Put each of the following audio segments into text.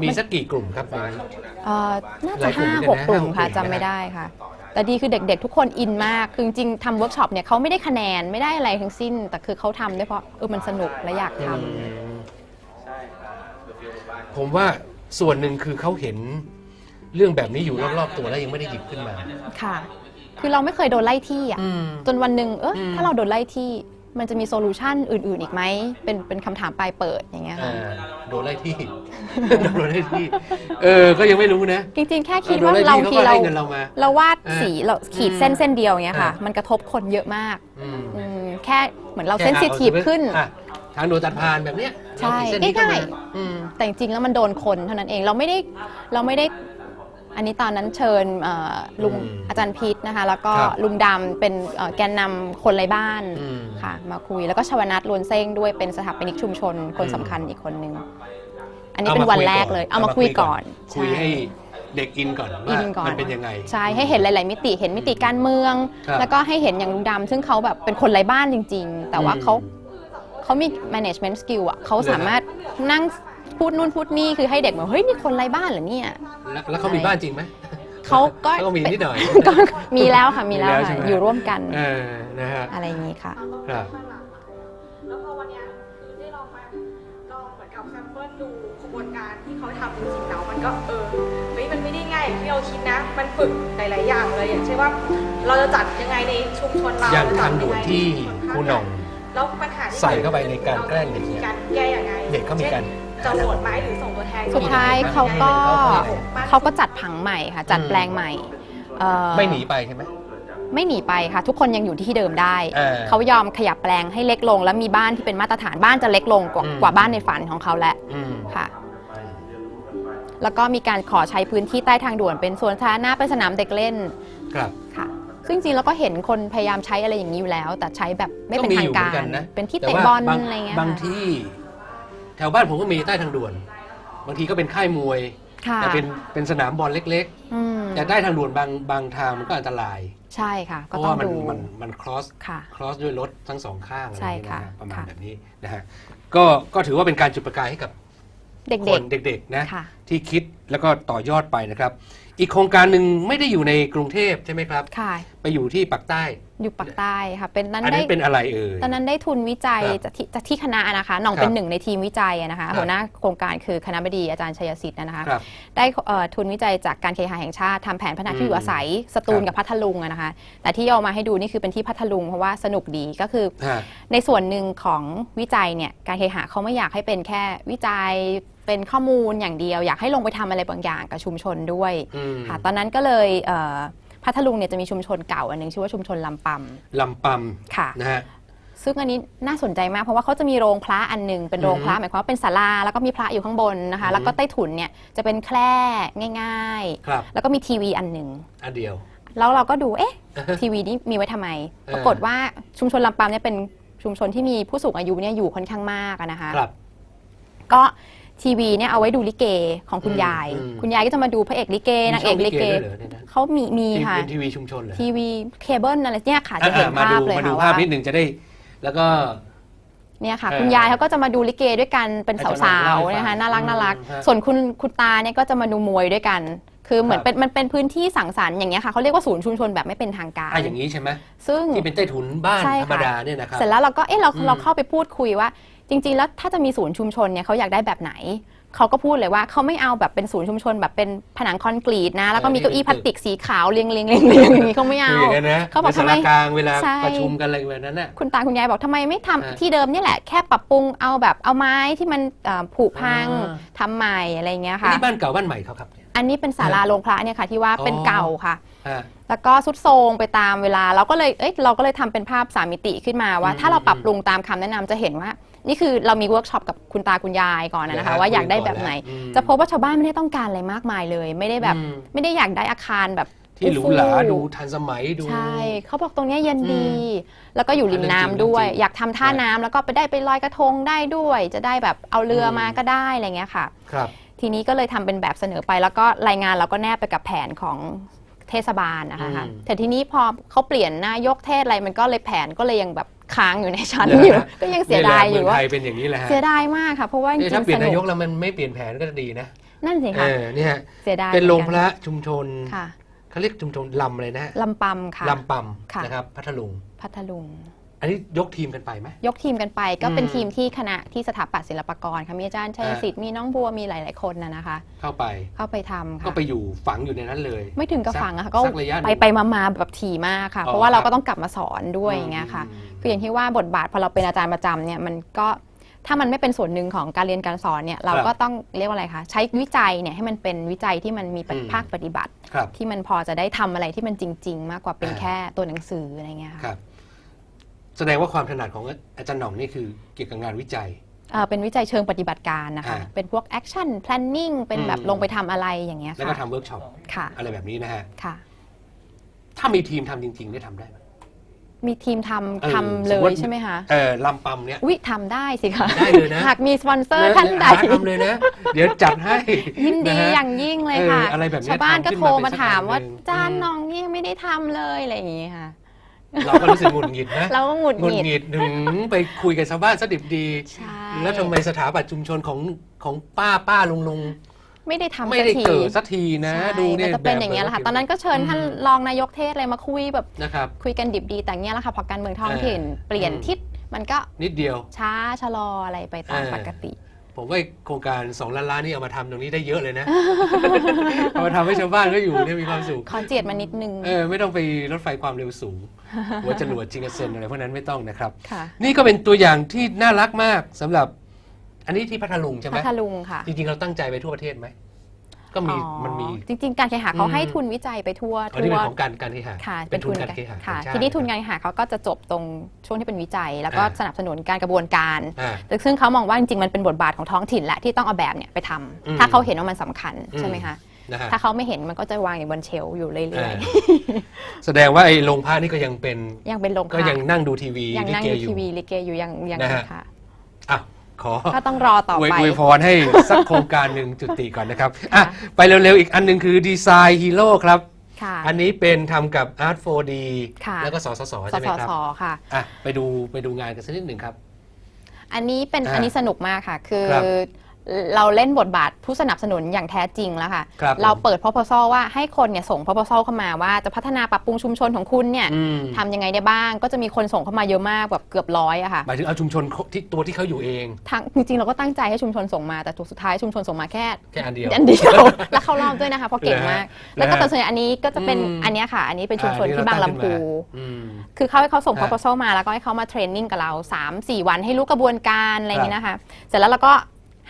มีสักกี่กลุ่มครับในนี้เอ่อน่าหจะลายกลุ่มห้าเหมืหอนกกันนะกลุ่มค่ะห้าหกกลุ่มจำไม่นะได้ค่ะ แต่ดีคือเด็กๆ ทุกคนอินมาก คือจริงๆทำเวิร์กช็อปเนี่ยเขาไม่ได้คะแนนไม่ได้อะไรทั้งสิ้น แต่คือเขาทำด้วยเพราะเออมันสนุกและอยากทำอืมผมว่าส่วนหนึ่งคือเขาเห็นเรื่องแบบนี้อยู่รอบๆตัวแล้วยังไม่ได้หยิบขึ้นมา ค่ะ คือเราไม่เคยโดนไล่ที่อะอืมจนวันหนึ่งเอออมถ้าเราโดนไล่ที่ มันจะมีโซลูชันอื่น ๆ อีกไหม เป็นเป็นคำถามปลายเปิดอย่างเงี้ยอ่าค่ะโดนไล่ที่ โดนไล่ที่ เออ ก็ยังไม่รู้นะจริง ๆ แค่คิดโดนว่าไล่เราที่เขาทีก็เราให้เงินเรามา เราวาดเออสีเราขีดอืมเส้นเส้นเดียวอย่างเงี้ยค่ะเออมันกระทบคนเยอะมากอืมอืมแค่เหมือนเราแค่เซนซิทีฟอาขึ้น อะทางโดนตัดผ่านแบบเนี้ยใช่เรขีดเส้นนี้เข้ามาง่าย อืม แต่จริงๆแล้วมันโดนคนเท่านั้นเองเราไม่ได้เราไม่ได้ อันนี้ตอนนั้นเชิญเอ่อลุงอืมอาจารย์พิษนะคะ แล้วก็ครับลุงดำเป็นเอ่อแกนนำคนไร้บ้านอืมค่ะ มาคุยแล้วก็ชวนัทลวนเซ้งด้วยเป็นสถาปนิกชุมชนคนอืม สำคัญอีกคนนึง อันนี้เป็นวันแรกเลยเอามาคุยก่อนคุยช่ให้เด็กอินก่อนอิว่านก่อน มันเป็นยังไง ใช่ให้เห็นหลาย ๆ มิติเห็นมิติการเมือง ครับแล้วก็ให้เห็นอย่างลุงดำซึ่งเขาแบบเป็นคนไร้บ้านจริง ๆ แต่ว่าเขาอืมเขามี management skill อะเขาเหรอฮะสามารถนั่ง พูดนู่นพูดนี่คือให้เด็กแบบเฮ้ยนี่คนไร้บ้านเหรอเนี่ย แล้วแล้วเขามีบ้านจริงไหมเขาก็เขาก็มีนิดหน่อย ก็มีแล้วค่ะมีแล้วมีแล้วใช่ค่ะไหม อยู่ร่วมกันเออนะฮะ อะไรอย่างนี้ค่ะ ครับแล้วพอวันเนี้ยคือได้ลองมาลองเหมือนกับแซมเปิลดูกระบวนการที่เขาทำจริงๆแล้วมันก็เออเฮ้ยมันไม่ได้ง่ายอย่างที่เราคิดนะ มันฝึกหลายๆอย่างเลยอย่างเช่นว่า เราจะจัดยังไงในชุมชนเราอย่างจะจัทางด่วนที่ในชุมชคุณนหน่อง แล้วปัญหาที่ใส่เข้าไปในการแกล้งเด็กมีเนี่ยการแก้ยังไงเด็กเขามีการช่น จะโหวตไหมหรือส่งตัวแทนสุดท้ายเขาก็มเขาก็จัดผังใหม่ค่ะ จัดแปลงใหม่เอ่อไม่หนีไปใช่ไหม ไม่หนีไปค่ะ ทุกคนยังอยู่ที่เดิมได้เออเขายอมขยับแปลงให้เล็กลง แล้วมีบ้านที่เป็นมาตรฐานบ้านจะเล็กลงกว่าอืม กว่าบ้านในฝันของเขาแล้วอืมค่ะ แล้วก็มีการขอใช้พื้นที่ใต้ทางด่วนเป็นสวนสาธารณะเป็นสนามเด็กเล่นครับ ค่ะ ซึ่งจริงๆแล้วก็เห็นคนพยายามใช้อะไรอย่างนี้อยู่แล้ว แต่ใช้แบบไม่เป็นทางการก็มีอยู่เหมือนกันนะเป็นที่แต่เตะว่าบอลบางอะไรเงี้ยบางค่ะ ที่ แถวบ้านผมก็มีใต้ทางด่วน บางทีก็เป็นค่ายมวย ค่ะแต่เป็นเป็นสนามบอลเล็ก อืมๆ แต่ใต้ทางด่วนบางบางทางมันก็อันตราย ใช่ค่ะ เพก็ราะต้อว่างมันดู มันมัน cross ค่ะ cross ด้วยรถทั้งสองข้างอะไรใช่อย่างเงี้ยค่ะนะประมาณค่ะ แบบนี้นะฮะก็ก็ถือว่าเป็นการจุดประกายให้กับเด็คกนเด็กๆนะ ๆค่ะ ที่คิดแล้วก็ต่อยอดไปนะครับ อีกโครงการหนึ่งไม่ได้อยู่ในกรุงเทพใช่ไหมครับ ค่ะ ไปอยู่ที่ปักใต้ อยู่ปักใต้ค่ะ เป็นนั้นอันได้นี้เป็นอะไรเอ่ย ตอนนั้นได้ทุนวิจัยครับจากที่จากที่คณะนะคะหน้องครับเป็นหนึ่งในทีมวิจัยอะนะคะครับ หัวหน้าโครงการคือคณะบดีอาจารย์ชัยสิทธิ์นะคะ ครับ ได้เอ่อทุนวิจัยจากการเคหะแห่งชาติทำแผนพัฒนาที่อยู่อาศัยสตูครับลกับพัทลุงอะนะคะ แต่ที่เอามาให้ดูนี่คือเป็นที่พัทลุงเพราะว่าสนุกดีก็คือ ฮะ ในส่วนหนึ่งของวิจัยเนี่ยการเคหะเขาไม่อยากให้เป็นแค่วิจัย เป็นข้อมูลอย่างเดียว อยากให้ลงไปทำอะไรบางอย่างกับชุมชนด้วยอืมค่ะตอนนั้นก็เลยเอ่อพัทลุงเนี่ยจะมีชุมชนเก่าอันหนึงชื่อว่าชุมชนลำปำลำปำค่ะนะฮะซึ่งอันนี้น่าสนใจมากเพราะว่าเขาจะมีโรงพระอันหนึ่งเป็นโรงพระอือฮึหมายความว่าเป็นศาลาแล้วก็มีพระอยู่ข้างบนนะคะอือฮึแล้วก็ใต้ถุนเนี่ยจะเป็นแคร่ง่ายครับๆแล้วก็มีทีวีอันหนึ่งอันเดียว แล้วเราก็ดูเอ๊ะทีวีนี้มีไว้ทำไมเออปรากฏว่าชุมชนลำปำเนี่ยเป็นชุมชนที่มีผู้สูงอายุเนี่ยอยู่ค่อนข้างมากอะนะคะครับก็ ทีวีเนี่ยเอาไว้ดูลิเกของคุณอืมยาย อืม คุณยายก็จะมาดูพระเอกลิเกนางเอกลิเกมีช่องด้วยเหรอในนั้นเขามีมีค่ะ เป็นทีวีชุมชนเหรอทีวีเคเบิลอะไรเนี่ยค่ะจะเห็นอะอะมาภาพดูเลยมาดูค่ะภาพว่านิดหนึ่งจะได้ แล้วก็ เนี่ยค่ะ เออคุณยายเขาก็จะมาดูลิเกด้วยกันเป็นให้สาเจ้าหน้าวๆเล่าให้นะคะฟังน่ารักน่ารักอืมฮะ ส่วนคุณคุณตาเนี่ยก็จะมาดูมวยด้วยกัน คือเหมือนครับเป็นมันเป็นพื้นที่สังสรรค์อย่างเงี้ยค่ะเขาเรียกว่าศูนย์ชุมชนแบบไม่เป็นทางการอะอย่างนี้ใช่ไหมซึ่งที่เป็นใต้ถุนบ้านใช่ธรรมค่ะดาเนี่ยนะครับ เสร็จแล้วเราก็เอ๊ะเราอืมเราเข้าไปพูดคุยว่า จริง ๆ แล้วถ้าจะมีศูนย์ชุมชนเนี่ยเขาอยากได้แบบไหน เขาก็พูดเลยว่าเขาไม่เอาแบบเป็นศูนย์ชุมชนแบบเป็นผนังคอนกรีตนะ แล้วก็มีเก้าอี้พลาสติกสีขาวเรียงๆเรียงๆเรียงๆอย่างนี้เขาไม่คืเอาออย่างนั้นนะเขาบอกในสาทำไมรกลางเวลาใช่ประชุมกันอะไรแบบนั้นน่ะคุณตาคุณยายบอกทำไมไม่ทำฮะที่เดิมเนี่ยแหละแค่ปรับปรุงเอาแบบเอาไม้ที่มันเอ่อผุพังอ่าทำใหม่อะไรเงี้ยอันค่ะนี้บ้านเก่าบ้านใหม่เขาครับเนี่ยอันนี้เป็นศาลาโรงพระเนี่ยค่ะที่ว่าอ๋อเป็นเก่าค่ะฮะแล้วก็สุดโทรมไปตามเวลาเราก็เลยเอ้ยเราก็เลยทำเป็นภาพสามมิติขึ้นมาว่าอืมถ้าเราปรับปรุงตามคำแนะนำจะเห็นว่า นี่คือเรามีเวิร์กช็อปกับคุณตาคุณยายก่อนนะเดี๋ยวคะหาว่าอยากได้คุยก่แบอนบไหนแล้วอืมจะพบว่าชาวบ้านไม่ได้ต้องการอะไรมากมายเลย ไม่ได้แบบอืมไม่ได้อยากได้อาคารแบบที่หรูหราดูทันสมัยดูใช่เขาบอกตรงเนี้ยเย็นดีอืแล้วก็อยู่ริมน้ำอันนั้นจริงด้วยจริงอยากทำท่าน้ำแล้วก็ไปได้ไปลอยกระทงได้ด้วย จะได้แบบเอาเรืออมมาก็ได้อะไรเงี้ยค่ะ ครับ ทีนี้ก็เลยทำเป็นแบบเสนอไปแล้วก็รายงานเราก็แนบไปกับแผนของเทศบาลนะคะอืมแต่ทีนี้พอเขาเปลี่ยนนายกเทศอะไรมันก็เลยแผนก็เลยยังแบบ ค้างอยู่ในชั้นเหรออยู่ฮะก็ยังเสียดายอยู่นี่แหละเมืงว่าไทยเป็นอย่างนี้แหละฮะเสียดายมากค่ะเพราะว่าจริเอ๊ะงถ้าๆเปลี่ยสนนุนายกกแล้วมันไม่เปลี่ยนแผนก็จะดีนะ นั่นสิเอคะอเนี่ยเสียดายเป็นโรงหพมือกัระชุมชนค่ะเขาเรียกชุมชนลำเลยนะฮะลำปำค่ะลำปค่ะำนะครับพัทลุงพัทลุง อันนี้ยกทีมกันไปไหม ยกทีมกันไปก็เป็นอืมทีมที่คณะที่สถาปัตย์ศิลปากรค่ะมีอาจารย์ชัยสิทธิ์มีน้องบัวมีหลาย ๆ คนนะนะคะ เข้าไป เข้าไปทำค่ะก็ไปอยู่ฝังอยู่ในนั้นเลย ไม่ถึงกับสักฝังอะค่ะก็สักระยะหนึ่งไปไปมามาแบบถี่มากค่ะ อ๋อเพราะว่าเราครับ ก็ต้องกลับมาสอนด้วยอย่างเงี้ยค่ะคืออย่างที่ว่าบทบาทพอเราเป็นอาจารย์ประจำเนี่ยมันก็ถ้ามันไม่เป็นส่วนหนึ่งของการเรียนการสอนเนี่ยเราก็ต้องเรียกว่าอะไรคะใช้วิจัยเนี่ยให้มันเป็นวิจัยที่มันมีอืม ภาคปฏิบัติ ครับ ที่มันพอจะได้ทำอะไรที่มันจริง ๆ มากกว่าเป็นอ่า แค่ตัวหนังสืออะไรเงี้ยคค่ะรับ แสดงว่าความถนัดของอาจารย์หน่องนี่คือเกี่ยวกับงานวิจัยเอ่อเป็นวิจัยเชิงปฏิบัติการนะคะ อ่าเป็นพวก action planning เป็นแบบอืม ลงไปทำอะไรอย่างเงี้ยแล้วก็ค่ะ ทำเวิร์กช็อปค่ะ อะไรแบบนี้นะฮะ ค่ะ ถ้ามีทีมทำจริง ๆ ได้ทำได้ไหม มีทีมทเออำทำเลสมมุยติใช่ไหมคะ เออลำปำเนี่ย วิทำได้สิคะได้เลยนะ หากมีสปอนเซอร์ท่านใด หทำเลยนะ เดี๋ยวจัดให้ยินดีะฮะ อย่างยิ่งเลยค่ะ เอออะไรแบบเนี้ยชาวบ้านก็ทำขึ้นโทรมามาเป็นถามสักว่าอันหนึ่ง จานอืมน้องยังไม่ได้ทำเลยอะไรอย่างงี้ค่ะ เราก็รู้สึกหงุดหงิดนะเราก็หงุดหงุหดงิด หงิดถึงไปคุยกับชาวบ้านสดิบดี ใช่แล้วทำไมสถาปัตย์ชุมชนของของป้าป้าลุงลุงไม่ได้ทำไม่สักได้ทีเกิดสักทีนะ ใช่ดูเนี่ยมันจะเป็นอย่างเงี้ยแหละค่ะแบบตอนนั้นก็เชิญท่านรองนายกเทศเลยมาคุยแบบนะครับ คุยกันดิบดี แต่เงี้ยแหละค่ะพอการเมืองท้องถิ่นเออเปลี่ยนอืมทิศมันก็นิดเดียว ช้าชะลออะไรไปตามเออ ปกติ ผมว่าโครงการสองล้านล้านนี่เอามาทำตรงนี้ได้เยอะเลยนะ เอามาทำให้ชาวบ้านก็อยู่เนี่ยมีความสุข ขอเจียดมานิดนึง เออไม่ต้องไปรถไฟความเร็วสูงหัวจรวดจิงเกอร์เซนอะไรพวกนั้นไม่ต้องนะครับ ค่ะ นี่ก็เป็นตัวอย่างที่น่ารักมากสำหรับ อันนี้ที่พัทลุงใช่ไหมพัทลุงค่ะ จริงๆเราตั้งใจไปทั่วประเทศไหม ก็มีอ๋อมันมี จริง ๆ การเคหะเขาอืม ให้ทุนวิจัยไปทั่วอันนี้ทั่เป็วนของการการเคหะค่ะเป็นทุนการเคหะค่ะ แห่งชาติทีนี้ทุนการเคหะเขาก็จะจบตรงช่วงที่เป็นวิจัย แล้วก็อ่าสนับสนุนการกระบวนการ อ่าแต่ซึ่งเขามองว่าจริงๆมันเป็นบทบาทของท้องถิ่นแหละที่ต้องเอาแบบเนี่ยไปทำอืมถ้าเขาเห็นว่ามันสำคัญอืม ใช่ไหมคะนะฮะถ้าเขาไม่เห็นมันก็จะวางอยู่บนเชลฟ์อยู่เรื่อยอ่าแสดงว่าไอ้โรงผ้านี่ก็ยังเป็น ๆยังเป็นโรงก็พักยังนั่งดูทีวียังลินั่งเกดูอยู่ทีวีลิเกอยู่ยังยังนะฮะ ค่ะ อะ ขอก็ต้องรอต่ออวยไป อวยพรให้สักโครงการหนึ่งจุติก่อนนะครับอะไปเร็วๆอีกอันหนึ่งคือดีไซน์ฮีโร่ครับ ค่ะ อันนี้เป็นทำกับ Art 4D ค่ะ แล้วก็สสสสใช่ไหมสครับสค่ะ อะไปดูไปดูงานกันสักนิดหนึ่งครับ อันนี้เป็นอ่าอันนี้สนุกมากค่ะ คือครับ เราเล่นบทบาทผู้สนับสนุนอย่างแท้จริงแล้วค่ะ ครับเราเปิด proposal ว่าให้คนเนี่ยส่ง proposal เข้ามาว่าจะพัฒนาปรับปรุงชุมชนของคุณเนี่ยอืม ทำยังไงได้บ้าง ก็จะมีคนส่งเข้ามาเยอะมากแบบเกือบร้อยอะค่ะหมายถึงเอาชุมชนที่ตัวที่เขาอยู่เองทั้งจริงๆเราก็ตั้งใจให้ชุมชนส่งมาแต่สุดท้ายชุมชนส่งมาแค่ แค่อันเดียว อันเดียว แล้วเข้ารอบด้วยนะคะเพราะเก่งมาก เหรอฮะแล้วก็แต่ส่วนใหญ่อันนี้ก็จะเป็นอืม อันเนี้ยค่ะ อันนี้เป็นชุมชนอ่าที่บางลำพู อืม คือเขาให้เขาส่งฮะ proposal มาแล้วก็ให้เขามาเทรนนิ่งกับเรา 3 4 วันให้รู้กระบวนการอะไรอย่างนี้นะคะ เสร็จแล้วเราก็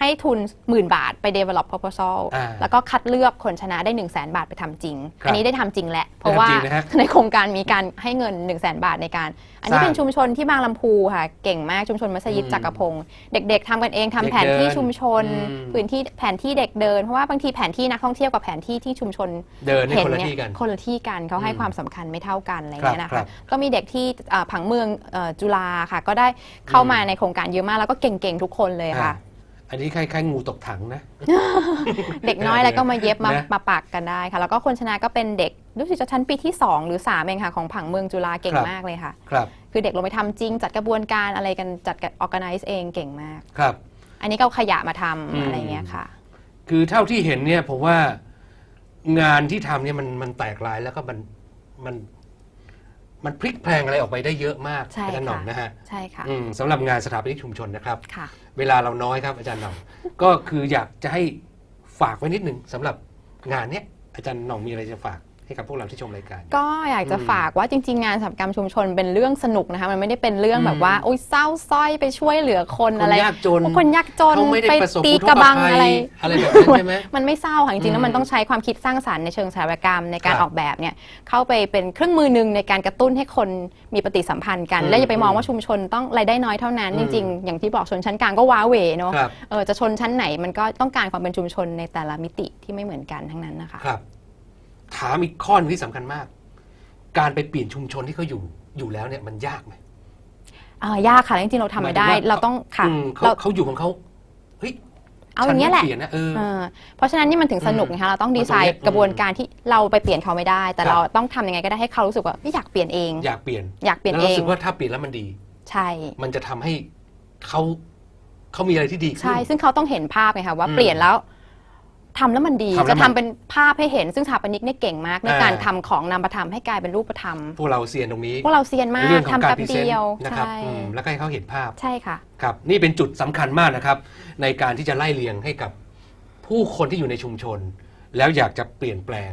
ให้ทุนหมื่นบาทไป develop proposal อ่าแล้วก็คัดเลือกคนชนะได้ 1 0 0 0 0แบาทไปทำจริง ครับอันนี้ได้ทำจริงแหละ เพราะว่าได้ทำจริงนะฮะในโครงการมีการให้เงิน 1 0 0 0 0แบาทในการ อันนี้สร้างเป็นชุมชนที่บางลำพูค่ะ เก่งมากชุมชนมัสยิดอืมจักรพงศ์เด็ก ๆทำกันเองทำเด็กแผนที่เดินชุมชน อืม พื้นที่แผนที่เด็กเดินเพราะว่าบางทีแผนที่นักท่องเที่ยวกับแผนที่ที่ชุมชน เดินในคนละเยที่กันคนละที่กันเขาให้อืมความสำคัญไม่เท่ากันอะไรครับเงี้ยนะครัคะบก็มีเด็กที่เอ่อผังเมืองเอ่อจุฬาค่ะ ก็ได้เข้าอืมมาในโครงการเยอะมากแล้วก็เก่งๆทุกคนเลยค่ะ อ่า อันนี้คล้ายๆงูตกถังนะ เด็กน้อยอะไรก็มาเย็บมานะ มาปักกันได้ค่ะ แล้วก็คนชนะก็เป็นเด็กรู้สึกจะชั้นปีที่ 2 หรือ 3 เองค่ะ ของผังเมืองจุฬาเก่งครับมากเลยค่ะ ครับคือเด็กลงไปทำจริง จัดกระบวนการอะไรกันจัดออ g a ไนซ์เองเก่งมาก ครับ อันนี้ก็เอาขยะมาทำอืม อะไรเงี้ยค่ะ คือเท่าที่เห็นเนี่ยผมว่างานที่ทำเนี่ยมันมันแตกลายแล้วก็มันมันมันพลิกแพลงอะไรออกไปได้เยอะมากใช่อาจารย์หน่องค่ะนะฮะใช่ค่ะอืมสำหรับงานสถาปนิกชุมชนนะครับ ค่ะ เวลาเราน้อยครับอาจารย์หน่อง ก็คืออยากจะให้ฝากไว้นิดหนึ่งสำหรับงานเนี้ยอาจารย์หน่องมีอะไรจะฝาก ให้กับพวกเราที่ชมรายการ ก็อยากจะอืมฝากว่าจริง ๆ งานสัมกรรมชุมชนเป็นเรื่องสนุกนะคะ มันไม่ได้เป็นเรื่องอืมแบบว่าโอ๊ยเศร้าสร้อยไปช่วยเหลือคนคนอะไรยากจนคนยากจนเขาไม่ได้ไปประสบตีอุทกระกบังภัยอะไรอะไรแบบนั้นใช่ไหมมันไม่เศร้าค่ะจริงๆอืแล้วมมันต้องใช้ความคิดสร้างสรรค์ในเชิงสถาปัตยกรรมในการครับออกแบบเนี่ยเข้าไปเป็นเครื่องมือหนึ่งในการกระตุ้นให้คนมีปฏิสัมพันธ์กันอืมและอย่าไปมองว่าชุมชนต้องรายได้น้อยเท่านั้นอืจมริงๆอย่างที่บอกชนชั้นกลางก็ว้าเหวเนาะครับเออจะชนชั้นไหนมันก็ต้องการความเป็นชุมชนในแต่ละมิติที่ไม่เหมือนกันทั้งนั้นนะคะครับ ถามอีกข้อหนึงที่สำคัญมาก การไปเปลี่ยนชุมชนที่เขาอยู่อยู่แล้วเนี่ยมันยากไหมเอ่อยากค่ะแล้วจริงๆเราทำไม่ได้หมายถึงว่าเราต้องค่ะอืมเขาเราเขาอยู่ของเขาเฮ้ยเอาอย่างเงี้ยแหละฉัไม่เปลี่ยนนะเออเออเพราะฉะนั้นนี่มันถึงสนุกอืมนะคะเราต้องดีไซมันน์ตรงเนี้ยกระบวนการที่เราไปเปลี่ยนเขาไม่ได้ แต่ครับเราต้องทำยังไงก็ได้ให้เขารู้สึกว่าไม่อยากเปลี่ยนเอง อยากเปลี่ยนอยากเปลี่ยนแล้วเอรู้งสึกว่าถ้าเปลี่ยนแล้วมันดี ใช่ มันจะทำให้เขาเขามีอะไรที่ดีขึ้นใช่ ซึ่งเขาต้องเห็นภาพไงคะว่าอืมเปลี่ยนแล้ว ทำแล้วมันดีทำแล้วจะมัทำนเป็นภาพให้เห็น ซึ่งสถาปนิกเนี่ยเก่งมาก ในอ่าการทำของนามธรรมให้กลายเป็นรูปธรรมพวกเราเซียนตรงนี้พวกเราเซียนมากเรื่องของทำการแป๊บพรีเซนเดียวต์นะครับใช่อืมแล้วก็ให้เขาเห็นภาพ ใช่ค่ะ ครับนี่เป็นจุดสำคัญมากนะครับ ในการที่จะไล่เลียงให้กับผู้คนที่อยู่ในชุมชน แล้วอยากจะเปลี่ยนแปลง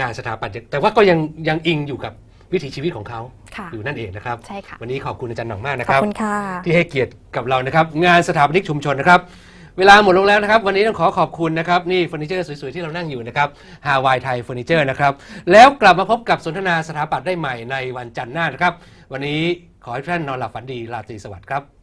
งานสถาปัตย์แต่ว่าก็ยังยังอิงอยู่กับวิถีชีวิตของเขาค่ะ อยู่นั่นเองนะครับ ใช่ค่ะ วันนี้ขอบคุณอาจารย์หน่องมากนะขคอบรับ คุณค่ะ ที่ให้เกียรติกับเรานะครับ งานสถาปนิกชุมชนนะครับ เวลาหมดลงแล้วนะครับ วันนี้ต้องขอขอบคุณนะครับ นี่เฟอร์นิเจอร์สวยๆ ที่เรานั่งอยู่นะครับฮาวายไทยเฟอร์นิเจอร์นะครับ แล้วกลับมาพบกับสนทนาสถาปัตย์ได้ใหม่ในวันจันทร์หน้านะครับ วันนี้ขอให้ท่านนอนหลับฝันดีราตรีสวัสดิ์ครับ